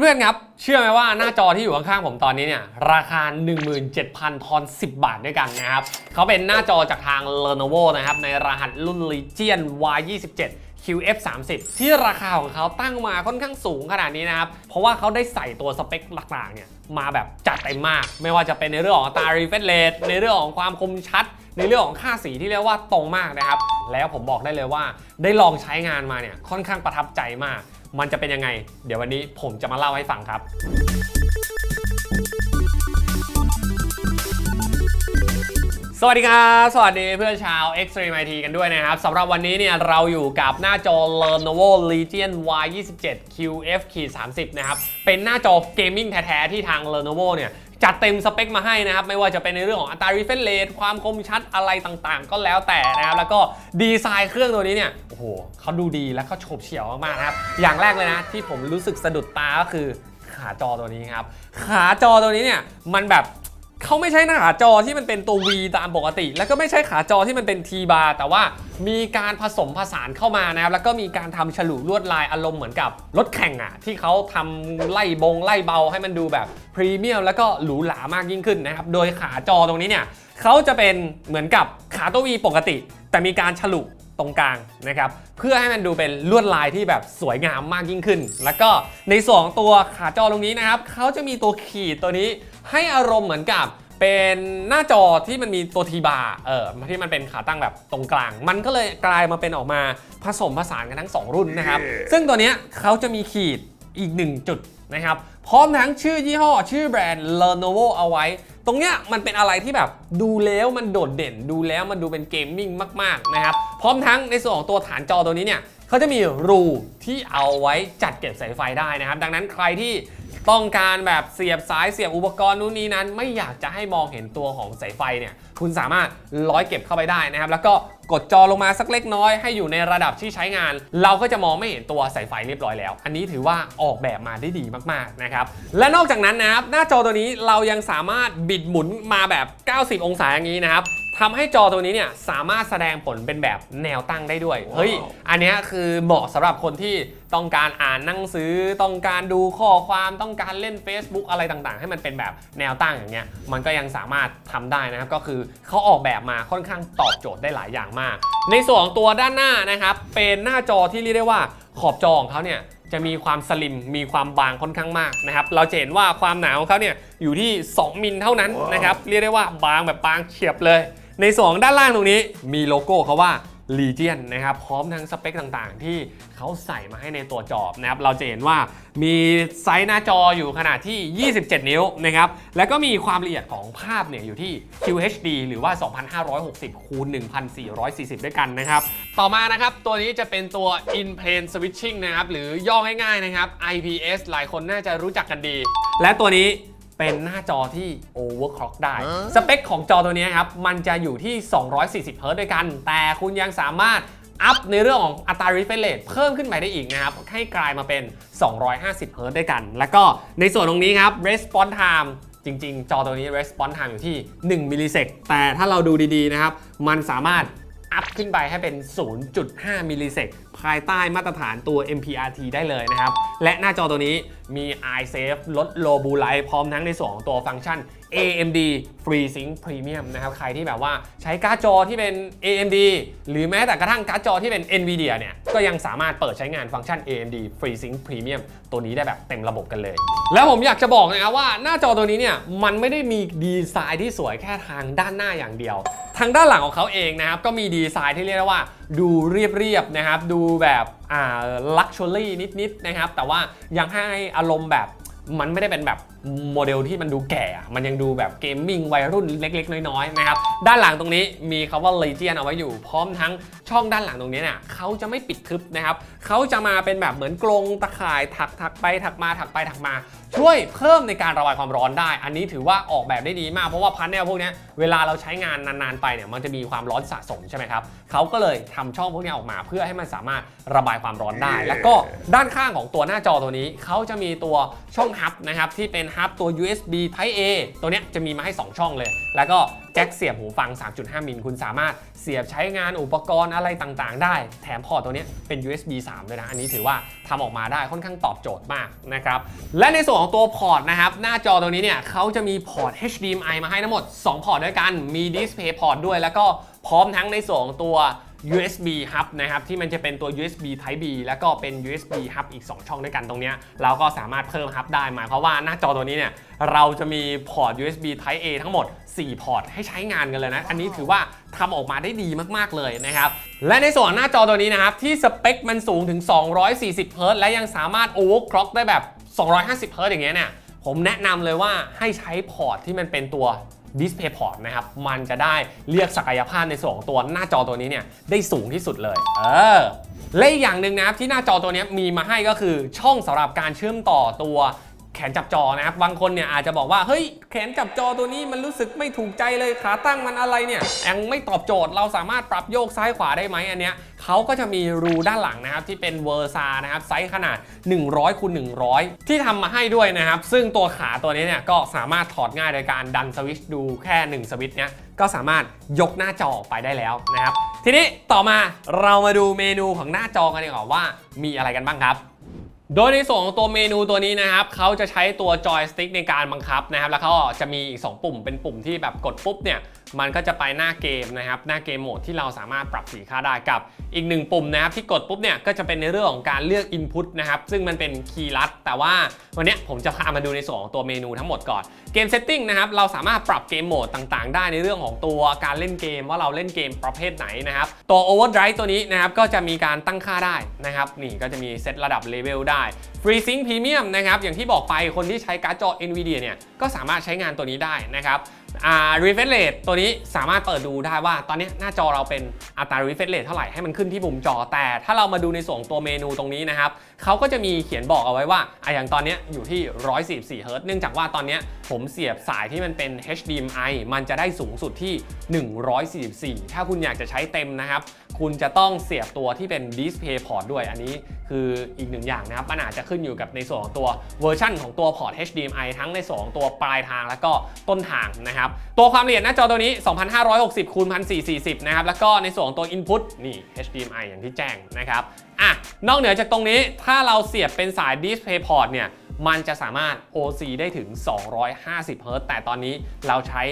เพื่อนๆครับ เชื่อไหมว่าหน้าจอที่อยู่ข้างๆผมตอนนี้เนี่ย ราคา 17,000 ทอน 10 บาทด้วยกันนะครับเขาเป็นหน้าจอจากทาง Lenovo นะครับ ในรหัสรุ่น Legion Y27 QF30 ที่ราคาของเขาตั้งมาค่อนข้างสูงขนาดนี้นะครับ เพราะว่าเขาได้ใส่ตัวสเปคต่างๆเนี่ยมาแบบจัดเต็มมาก ไม่ว่าจะเป็นในเรื่องของตา refresh rate ในเรื่องของความคมชัด ในเรื่องของค่าสีที่เรียกว่าตรงมากนะครับ แล้วผมบอกได้เลยว่าได้ลองใช้งานมาเนี่ยค่อนข้างประทับใจมาก มันจะเป็นยังไง เดี๋ยววันนี้ผมจะมาเล่าให้ฟังครับ สวัสดีครับ สวัสดีเพื่อนชาว Extreme IT กันด้วยนะครับสำหรับวันนี้เนี่ยเราอยู่กับหน้าจอ Lenovo Legion Y27 QF-30 นะครับ เป็นหน้าจอเกมมิ่งแท้ ๆ ที่ทาง Lenovo เนี่ยจัดเต็มสเปคมาให้นะครับ ไม่ว่าจะเป็นในเรื่องของอัตรา refresh rate ความคมชัดอะไรต่างๆ ก็แล้วแต่นะครับ แล้วก็ดีไซน์เครื่องตัวนี้เนี่ย เขาดูดีและเขาโฉบเฉี่ยวมากๆนะครับ อย่างแรกเลยนะ ที่ผมรู้สึกสะดุดตาก็คือขาจอตัวนี้ครับ ขาจอตัวนี้เนี่ยมันแบบเขาไม่ใช่หน้าขาจอที่มันเป็นตัว V ตามปกติ แล้วก็ไม่ใช่ขาจอที่มันเป็น T bar แต่ว่ามีการผสมผสานเข้ามานะครับ แล้วก็มีการทำฉลุลวดลายอารมณ์เหมือนกับรถแข่งอะที่เขาทำไล่บงไล่เบาให้มันดูแบบพรีเมียมแล้วก็หรูหรามากยิ่งขึ้นนะครับ โดยขาจอตรงนี้เนี่ยเขาจะเป็นเหมือนกับขาตัว V ปกติ แต่มีการฉลุ ตรงกลางนะครับเพื่อให้มันดูเป็นลวดลายที่แบบสวยงามมากยิ่งขึ้น แล้วก็ในส่วนของตัวขาจอตรงนี้นะครับเขาจะมีตัวขีดตัวนี้ให้อารมณ์เหมือนกับเป็นหน้าจอที่มันมีตัวทีบาร์เออที่มันเป็นขาตั้งแบบตรงกลาง มันก็เลยกลายมาเป็นออกมาผสมผสานกันทั้ง 2 รุ่นนะครับ ซึ่งตัวเนี้ยเขาจะมีขีดอีก 1 จุด นะครับพร้อมทั้งชื่อยี่ห้อ ชื่อแบรนด์ Lenovo เอาไว้ ตรงเนี้ยมันเป็นอะไรที่แบบดูแล้วมันโดดเด่น ดูแล้วมันดูเป็นเกมมิ่งมากๆนะครับพร้อมทั้งในส่วนของตัวฐานจอตัวนี้เนี่ยเขาจะมีรูที่เอาไว้จัดเก็บสายไฟได้นะครับ ดังนั้นใครที่ ต้องการแบบเสียบสายเสียบอุปกรณ์นู้นนี้นั้น ไม่อยากจะให้มองเห็นตัวของสายไฟเนี่ยคุณสามารถร้อยเก็บเข้าไปได้นะครับ แล้วก็กดจอลงมาสักเล็กน้อยให้อยู่ในระดับที่ใช้งาน เราก็จะมองไม่เห็นตัวสายไฟเรียบร้อยแล้ว อันนี้ถือว่าออกแบบมาได้ดีมากๆนะครับและนอกจากนั้นนะครับหน้าจอตัวนี้เรายังสามารถบิดหมุนมาแบบ 90 องศาอย่างนี้นะครับ ทำให้จอตัวนี้เนี่ยสามารถแสดงผลเป็นแบบแนวตั้งได้ด้วย เฮ้ย อันเนี้ยคือเหมาะสำหรับคนที่ต้องการอ่านหนังสือ ต้องการดูข้อความต้องการเล่น Facebook อะไรต่างๆ ให้มันเป็นแบบแนวตั้งอย่างเงี้ยมันก็ยังสามารถทำได้นะครับ ก็คือเขาออกแบบมาค่อนข้างตอบโจทย์ได้หลายอย่างมาก ในส่วนของตัวด้านหน้านะครับเป็นหน้าจอที่เรียกได้ว่าขอบจอของเขาเนี่ยจะมีความสลิมมีความบางค่อนข้างมากนะครับ เราจะเห็นว่าความหนาของเขาเนี่ยอยู่ที่ 2 มิลเท่านั้นนะครับ เรียกได้ว่าบางแบบบางเฉียบเลย ในสองด้านล่างตรงนี้มีโลโก้เขาว่า Legion นะครับพร้อมทั้งสเปคต่างๆ ที่เขาใส่มาให้ในตัวจอนะครับเราจะเห็นว่ามีไซส์หน้าจออยู่ขนาดที่ 27 นิ้วนะครับแล้วก็มีความละเอียดของภาพเนี่ยอยู่ที่ QHD หรือว่า 2560คูณ1440 ด้วยกันนะครับ ต่อมานะครับ ตัวนี้จะเป็นตัว In Plane Switching นะครับหรือย่อง่ายๆนะครับ IPS หลายคนน่าจะรู้จักกันดี และตัวนี้ เป็นหน้าจอที่ overclock ได้ สเปคของจอตัวนี้ครับ มันจะอยู่ที่ 240 Hz ด้วยกัน แต่คุณยังสามารถอัพในเรื่องของอัตรา refresh rate เพิ่มขึ้นไปได้อีกนะครับ ให้กลายมาเป็น 250 Hz ด้วยกัน แล้วก็ในส่วนตรงนี้ครับ response time จริง ๆ จอตัวนี้ response time อยู่ที่ 1 มิลลิเซกแต่ถ้าเราดูดี ๆ นะครับ มันสามารถ อัพขึ้นไปให้เป็น 0.5 มิลลิเซกภายใต้มาตรฐานตัว MPRT ได้เลยนะครับ และหน้าจอตัวนี้มี iSafe ลด Low Blue Light พร้อมทั้งในส่วนของตัวฟังก์ชัน AMD FreeSync Premium นะครับ ใครที่แบบว่าใช้การ์ดจอที่เป็น AMD หรือแม้แต่กระทั่งการ์ดจอที่เป็น NVIDIA เนี่ย ก็ยังสามารถเปิดใช้งานฟังก์ชัน AMD FreeSync Premium ตัวนี้ได้แบบเต็มระบบกันเลย แล้วผมอยากจะบอกนะครับว่าหน้าจอตัวนี้เนี่ย มันไม่ได้มีดีไซน์ที่สวยแค่ทางด้านหน้าอย่างเดียว ทางด้านหลังของเขาเองนะครับ ก็มีดีไซน์ที่เรียกได้ว่าดูเรียบๆนะครับ ดูแบบอ่าลักชัวรี่นิดๆนะครับ แต่ว่ายังให้อารมณ์แบบมันไม่ได้เป็นแบบ โมเดลที่มันดูแก่อะมันยังดูแบบเกมมิ่งวัยรุ่นเล็ก ๆ น้อยๆนะครับด้านหลังตรงนี้มีคาว่า Legion เอาไว้อยู่พร้อมทั้งช่องด้านหลังตรงนี้เนี่ยเขาจะไม่ปิดทึบนะครับเขาจะมาเป็นแบบเหมือนกรงตะข่ายถักถักไปถักมาถักไปถักมา ช่วยเพิ่มในการระบายความร้อนได้ อันนี้ถือว่าออกแบบได้ดีมากเพราะว่าพันแนลพวกนี้เวลาเราใช้งานนานๆไปเนี่ยมันจะมีความร้อนสะสมใช่ไหมครับเขาก็เลยทำช่องพวกนี้ออกมาเพื่อให้มันสามารถระบายความร้อนได้ แล้วก็ด้านข้างของตัวหน้าจอตัวนี้เขาจะมีตัวช่องฮับนะครับที่เป็นฮับตัว USB Type A ตัวเนี้ยจะมีมาให้ 2 ช่องเลย แล้วก็แจ็คเสียบหูฟัง 3.5 มิลคุณสามารถเสียบใช้งานอุปกรณ์อะไรต่างๆ ได้ แถมพอร์ตตัวเนี้ยเป็น USB 3 ด้วยนะ อันนี้ถือว่าทำออกมาได้ค่อนข้างตอบโจทย์มากนะครับ และในส่วนของตัวพอร์ตนะครับ หน้าจอตัวนี้เนี่ยเขาจะมีพอร์ต HDMI มาให้ทั้งหมด 2 พอร์ตด้วยกัน มี Display Port ด้วย แล้วก็พร้อมทั้งในส่วนของตัว USB hub นะครับที่มันจะเป็นตัว USB Type B แล้วก็เป็น USB hub อีก 2 ช่องด้วยกันตรงนี้เราก็สามารถเพิ่ม hub ได้หมายความว่าหน้าจอตัวนี้เนี่ยเราจะมีพอร์ต USB Type A ทั้งหมด 4 พอร์ตให้ใช้งานกันเลยนะ อันนี้ถือว่าทำออกมาได้ดีมากๆเลยนะครับ และในส่วนหน้าจอตัวนี้นะครับ ที่สเปคมันสูงถึง 240 Hz และยังสามารถ overclock ได้แบบ 250 Hz อย่างเงี้ยเนี่ยผมแนะนำเลยว่าให้ใช้พอร์ตที่มันเป็นตัว Display Port นะครับ มันจะได้เรียกศักยภาพในส่วนของตัวหน้าจอตัวนี้เนี่ยได้สูงที่สุดเลย เออและอีกอย่างหนึ่งนะครับที่หน้าจอตัวนี้มีมาให้ก็คือช่องสำหรับการเชื่อมต่อตัว แขนจับจอนะครับ บางคนเนี่ยอาจจะบอกว่า เฮ้ย แขนจับจอตัวนี้มันรู้สึกไม่ถูกใจเลย ขาตั้งมันอะไรเนี่ยยังไม่ตอบโจทย์ เราสามารถปรับโยกซ้ายขวาได้ไหมอันเนี้ยเขาก็จะมีรูด้านหลังนะครับ ที่เป็นเวอร์ซานะครับ ไซส์ขนาด 100คูณ100 ที่ทำมาให้ด้วยนะครับ ซึ่งตัวขาตัวนี้เนี่ยก็สามารถถอดง่ายโดยการดันสวิตช์ดูแค่ 1 สวิตช์เนี้ยก็สามารถยกหน้าจอออกไปได้แล้วนะครับ ทีนี้ต่อมาเรามาดูเมนูของหน้าจอกันดีกว่าว่ามีอะไรกันบ้างครับ โดยในส่วนของตัวเมนูตัวนี้นะครับเขาจะใช้ตัวจอยสติ๊กในการบังคับนะครับ แล้วเขาจะมีอีก 2 ปุ่มเป็นปุ่มที่แบบกดปุ๊บเนี่ย มันก็จะไปหน้าเกมนะครับหน้าเกมโหมดที่เราสามารถปรับสีค่าได้กับ อีกหนึ่งปุ่มนะครับที่กดปุ๊บเนี่ยก็จะเป็นในเรื่องของการเลือก Input นะครับซึ่งมันเป็นคีย์ลัด แต่ว่าวันนี้ผมจะพามาดูในส่วนของตัวเมนูทั้งหมดก่อนเกมเซตติ้งนะครับเราสามารถปรับเกมโหมดต่างๆ ได้ในเรื่องของตัวการเล่นเกมว่าเราเล่นเกมประเภทไหนนะครับตัว Overdrive ตัวนี้นะครับก็จะมีการตั้งค่าได้นะครับนี่ก็จะมีเซตระดับเลเวลได้ FreeSync Premium นะครับอย่างที่บอกไปคนที่ใช้การ์ดจอ NVIDIA เนี่ยก็สามารถใช้งานตัวนี้ได้นะครับ อ่า refresh rate ตัวนี้สามารถเปิดดูได้ว่าตอนนี้หน้าจอเราเป็นอัตรา refresh rate เท่าไหร่ให้มันขึ้นที่มุมจอ แต่ถ้าเรามาดูในส่วนตัวเมนูตรงนี้นะครับเขาก็จะมีเขียนบอกเอาไว้ว่าอะอย่างตอนนี้อยู่ที่ 144เฮิรตซ์เนื่องจากว่าตอนนี้ผมเสียบสายที่มันเป็น HDMI มันจะได้สูงสุดที่ 144 ถ้าคุณอยากจะใช้เต็มนะครับ คุณจะต้องเสียบตัวที่เป็น Display Port ด้วย อันนี้คืออีกหนึ่งอย่างนะครับมันอาจจะขึ้นอยู่กับในส่วนของตัวเวอร์ชันของตัวพอร์ต HDMI ทั้งในส่วนของตัวปลายทางแล้วก็ต้นทางนะครับ ตัวความละเอียดหน้าจอตัวนี้ 2560คูณ1440 นะครับ แล้วก็ในส่วนของตัว Input นี่ HDMI อย่างที่แจ้งนะครับอะนอกเหนือจากตรงนี้ถ้าเราเสียบเป็นสาย Display Port เนี่ยมันจะสามารถ OC ได้ถึง 250 Hz แต่ตอนนี้เราใช้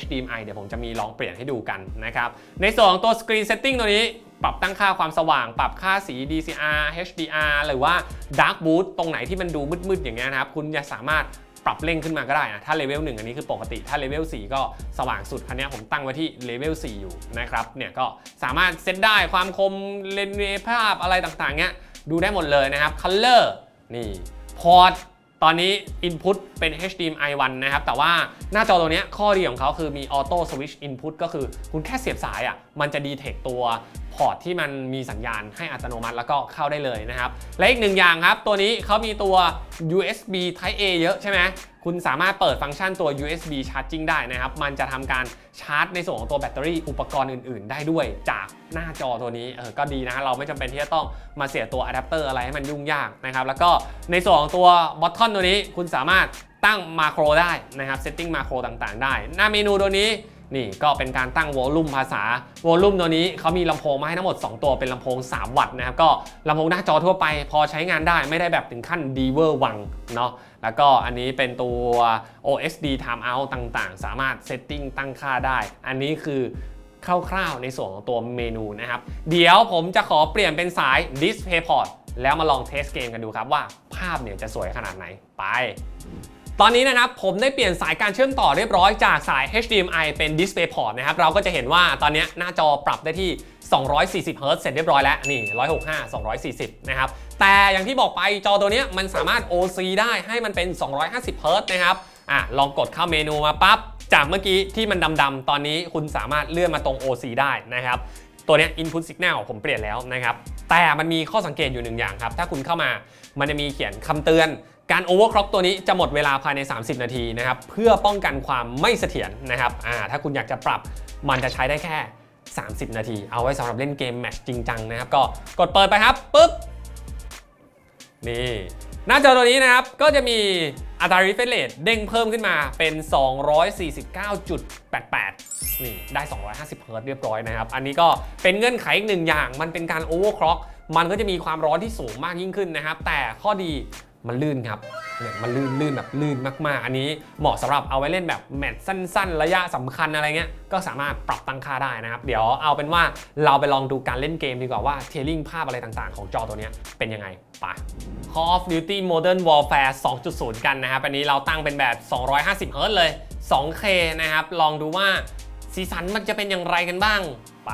HDMI เดี๋ยวผมจะมีลองเปลี่ยนให้ดูกันนะครับ ในส่วนของตัว Screen Setting ตัวนี้ ปรับตั้งค่าความสว่าง ปรับค่าสี DCR HDR หรือว่า Dark Boost ตรงไหนที่มันดูมืดๆ อย่างเงี้ยนะครับ คุณจะสามารถ ปรับเร่งขึ้นมาก็ได้นะ ถ้าเลเวล1อันนี้คือปกติ ถ้าเลเวล4ก็สว่างสุด คันนี้ผมตั้งไว้ที่เลเวล4อยู่นะครับ เนี่ยก็สามารถเซตได้ความคมเลนเวภาพอะไรต่างๆเนี้ยดูได้หมดเลยนะครับ Color นี่พอร์ตตอนนี้ Input เป็น HDMI 1 นะครับ แต่ว่าหน้าจอตัวเนี้ยข้อดีของเขาคือมี Auto Switch Input ก็คือคุณแค่เสียบสายอะมันจะดีเทคตัว พอร์ตที่มันมีสัญญาณให้อัตโนมัติแล้วก็เข้าได้เลยนะครับ และอีกหนึ่งอย่างครับ ตัวนี้เขามีตัว USB Type A เยอะใช่ไหมคุณสามารถเปิดฟังก์ชันตัว USB Charging ได้นะครับ มันจะทำการชาร์จในส่วนของตัวแบตเตอรี่อุปกรณ์อื่น ๆ ได้ด้วยจากหน้าจอตัวนี้เออก็ดีนะ เราไม่จำเป็นที่จะต้องมาเสียตัวอะแดปเตอร์อะไรให้มันยุ่งยากนะครับ แล้วก็ในส่วนของตัวบอททอนตัวนี้คุณสามารถตั้งมาโครได้นะครับเซตติ้งมาโครต่าง ๆ ได้ หน้าเมนูตัวนี้ นี่ก็เป็นการตั้งวอลลุ่มภาษาวอลลุ่มตัวนี้เขามีลำโพงมาให้ทั้งหมด 2 ตัวเป็นลำโพง 3 วัตต์นะครับ ก็ลำโพงหน้าจอทั่วไปพอใช้งานได้ไม่ได้แบบถึงขั้นดีเวอร์วังเนาะแล้วก็อันนี้เป็นตัว OSD timeout ต่างๆ สามารถเซตติ้งตั้งค่าได้ อันนี้คือคร่าวๆในส่วนของตัวเมนูนะครับ เดี๋ยวผมจะขอเปลี่ยนเป็นสาย Display Port แล้วมาลองเทสเกมกันดูครับว่าภาพเนี่ยจะสวยขนาดไหนไป ตอนนี้นะครับผมได้เปลี่ยนสายการเชื่อมต่อเรียบร้อยจากสาย HDMI เป็น DisplayPort นะครับเราก็จะเห็นว่าตอนนี้หน้าจอปรับได้ที่ 240 Hz เสร็จเรียบร้อยแล้วนี่ 165 240 นะครับ แต่อย่างที่บอกไปจอตัวนี้มันสามารถ OC ได้ให้มันเป็น 250 Hz นะครับอะลองกดเข้าเมนูมาปั๊บจากเมื่อกี้ที่มันดำๆ ตอนนี้คุณสามารถเลื่อนมาตรง OC ได้นะครับ ตัวนี้ input signal ผมเปลี่ยนแล้วนะครับ แต่มันมีข้อสังเกตอยู่หนึ่งอย่างครับ ถ้าคุณเข้ามามันจะมีเขียนคำเตือน การ overclock ตัวนี้จะหมดเวลาภายใน 30 นาทีนะครับเพื่อป้องกันความไม่เสถียรนะครับอ่าถ้าคุณอยากจะปรับมันจะใช้ได้แค่ 30 นาที เอาไว้สำหรับเล่นเกมแมตช์จริงจังนะครับก็กดเปิดไปครับปุ๊บนี่หน้าจอตัวนี้นะครับ ก็จะมีอัตรา refresh rate เด้งเพิ่มขึ้นมาเป็น 249.88 นี่ได้ 250เฮิร์ตเรียบร้อยนะครับ อันนี้ก็เป็นเงื่อนไขอีกหนึ่งอย่าง มันเป็นการ overclock มันก็จะมีความร้อนที่สูงมากยิ่งขึ้นนะครับ แต่ข้อดี มันลื่นครับเนี่ยมันลื่นลื่นแบบลื่นมาก ๆ อันนี้เหมาะสำหรับเอาไว้เล่นแบบแมตช์สั้น ๆ ระยะสำคัญอะไรเงี้ยก็สามารถปรับตั้งค่าได้นะครับ เดี๋ยวเอาเป็นว่าเราไปลองดูการเล่นเกมดีกว่าว่าเทลลิ่งภาพอะไรต่างๆ ของจอตัวนี้เป็นยังไงไปะ Call of Duty Modern Warfare 2.0 กันนะครับอันนี้เราตั้งเป็นแบบ 250เฮิร์ตเลย 2K นะครับลองดูว่าสีสันมันจะเป็นอย่างไรกันบ้างไป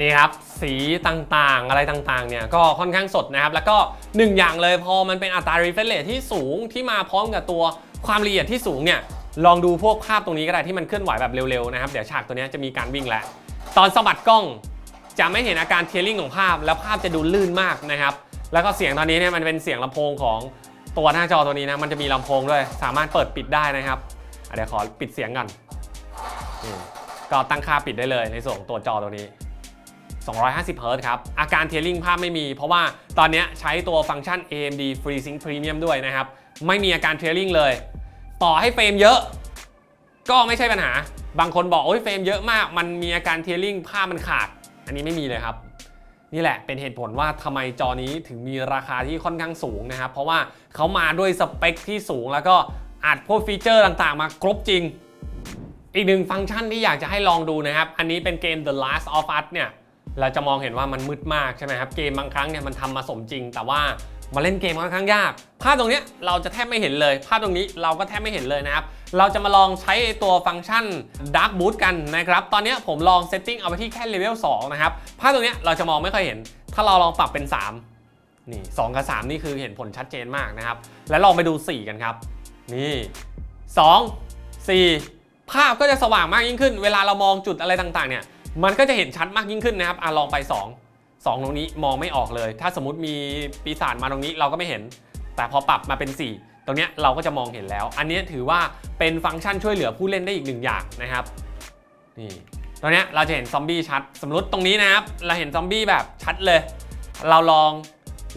นี่ครับสีต่างๆ อะไรต่างๆเนี่ยก็ค่อนข้างสดนะครับ แล้วก็หนึ่งอย่างเลยพอมันเป็นอัตรา refresh rate ที่สูงที่มาพร้อมกับตัวความละเอียดที่สูงเนี่ยลองดูพวกภาพตรงนี้ก็ได้ที่มันเคลื่อนไหวแบบเร็วๆนะครับเดี๋ยวฉากตัวนี้จะมีการวิ่งแล้ว ตอนสะบัดกล้องจะไม่เห็นอาการเทลลิ่งของภาพ แล้วภาพจะดูลื่นมากนะครับแล้วก็เสียงตอนนี้เนี่ยมันเป็นเสียงลำโพงของตัวหน้าจอตัวนี้นะมันจะมีลำโพงด้วย สามารถเปิดปิดได้นะครับเดี๋ยวขอปิดเสียงก่อนก็ตั้งค่าปิดได้เลยในส่วนของตัวจอตัวนี้ 250เฮิร์ตซ์ครับ อาการเทลลิ่งภาพไม่มี เพราะว่าตอนนี้ใช้ตัวฟังก์ชัน AMD FreeSync Premium ด้วยนะครับ ไม่มีอาการเทลลิ่งเลย ต่อให้เฟรมเยอะ ก็ไม่ใช่ปัญหา บางคนบอกโอ้ยเฟรมเยอะมาก มันมีอาการเทลลิ่งภาพมันขาด อันนี้ไม่มีเลยครับนี่แหละเป็นเหตุผลว่าทำไมจอนี้ถึงมีราคาที่ค่อนข้างสูงนะครับ เพราะว่าเขามาด้วยสเปคที่สูงแล้วก็อัดพวกฟีเจอร์ต่างๆ มาครบจริง อีกหนึ่งฟังก์ชันที่อยากจะให้ลองดูนะครับ อันนี้เป็นเกม The Last of Us เนี่ย เราจะมองเห็นว่ามันมืดมากใช่ไหมครับเกมบางครั้งเนี่ยมันทำมาสมจริง แต่ว่ามาเล่นเกมค่อนข้างยาก ภาพตรงนี้เราจะแทบไม่เห็นเลย ภาพตรงนี้เราก็แทบไม่เห็นเลยนะครับ เราจะมาลองใช้ตัวฟังก์ชัน Dark Boot กันนะครับ ตอนนี้ผมลองเซตติ้งเอาไปที่แค่เลเวล2นะครับ ภาพตรงนี้เราจะมองไม่ค่อยเห็น ถ้าเราลองปรับเป็น 3 นี่ 2 กับ 3 นี่คือเห็นผลชัดเจนมากนะครับ แล้วลองไปดู 4 กันครับ นี่ 2 4 ภาพก็จะสว่างมากยิ่งขึ้น เวลาเรามองจุดอะไรต่างๆเนี่ย มันก็จะเห็นชัดมากยิ่งขึ้นนะครับอะลองไป 2 2 ตรงนี้มองไม่ออกเลย ถ้าสมมติมีปีศาจมาตรงนี้เราก็ไม่เห็น แต่พอปรับมาเป็น 4 ตรงเนี้ยเราก็จะมองเห็นแล้ว อันนี้ถือว่าเป็นฟังก์ชันช่วยเหลือผู้เล่นได้อีกหนึ่งอย่างนะครับนี่ตรงเนี้ยเราจะเห็นซอมบี้ชัด สมมติตรงนี้นะครับ เราเห็นซอมบี้แบบชัดเลย เราลอง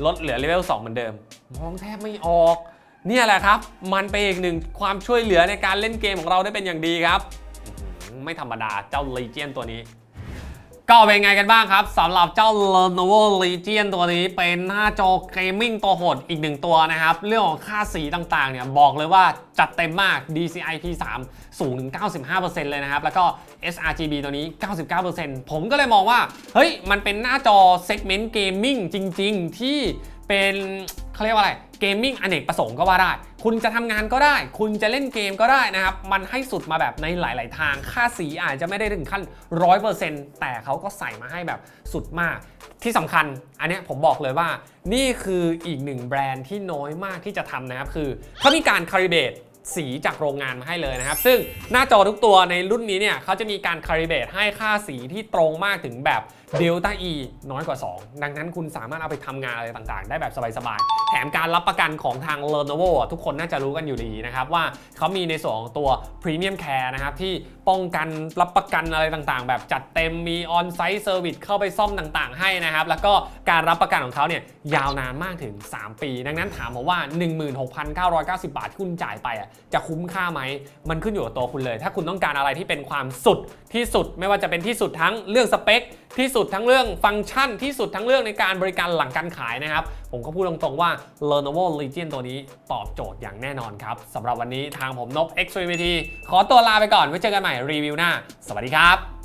ลดเหลือเลเวล2เหมือนเดิม มองแทบไม่ออก เนี่ยแหละครับ มันเป็นอีกหนึ่งความช่วยเหลือในการเล่นเกมของเราได้เป็นอย่างดีครับ ไม่ธรรมดาเจ้า Legion ตัวนี้ ก็เป็นไงกันบ้างครับสำหรับเจ้า Lenovo Legion ตัวนี้เป็นหน้าจอเกมมิ่งตัวโหดอีกหนึ่งตัวนะครับ เรื่องของค่าสีต่างๆเนี่ยบอกเลยว่าจัดเต็มมาก DCI P3 สูงถึง 95%เลยนะครับ แล้วก็ sRGB ตัวนี้ 99%ผมก็เลยมองว่า เฮ้ย มันเป็นหน้าจอเซกเมนต์เกมมิ่งจริง ๆ ที่เป็นเขาเรียกว่าอะไร เกมมิ่งอเนกประสงค์ก็ว่าได้ คุณจะทำงานก็ได้ คุณจะเล่นเกมก็ได้นะครับ มันให้สุดมาแบบในหลาย ๆ ทาง ค่าสีอาจจะไม่ได้ถึงขั้น 100%แต่เขาก็ใส่มาให้แบบสุดมาก ที่สำคัญ อันนี้ผมบอกเลยว่า นี่คืออีกหนึ่งแบรนด์ที่น้อยมากที่จะทำนะครับ คือเขามีการคาลิเบตสีจากโรงงานมาให้เลยนะครับ ซึ่งหน้าจอทุกตัวในรุ่นนี้เนี่ยเขาจะมีการคาลิเบตให้ค่าสีที่ตรงมากถึงแบบเดลต้า E น้อยกว่า 2 ดังนั้นคุณสามารถเอาไปทำงานอะไรต่างๆ ได้แบบสบายๆ แถมการรับประกันของทาง Lenovo อะทุกคนน่าจะรู้กันอยู่ดีนะครับ ว่าเขามีในส่วนของตัว Premium Care นะครับ ที่ป้องกันรับประกันอะไรต่างๆ แบบจัดเต็มมี On-Site Service เข้าไปซ่อมต่างๆ ให้นะครับ แล้วก็การรับประกันของเขาเนี่ยยาวนานมากถึง 3 ปี ดังนั้นถามผมว่า 16,990 บาทที่คุณจ่ายไปอะจะคุ้มค่าไหมมันขึ้นอยู่กับตัวคุณเลย ถ้าคุณต้องการอะไรที่เป็นความสุดที่สุดไม่ว่าจะเป็นที่สุดทั้งเรื่องสเปคที่สุดทั้งเรื่องฟังก์ชันที่สุดทั้งเรื่องในการบริการหลังการขายนะครับ ผมก็พูดตรงๆว่า Lenovo Legion ตัวนี้ตอบโจทย์อย่างแน่นอนครับสำหรับวันนี้ทางผมนบ X3VT ขอตัวลาไปก่อนไว้เจอกันใหม่รีวิวหน้า สวัสดีครับ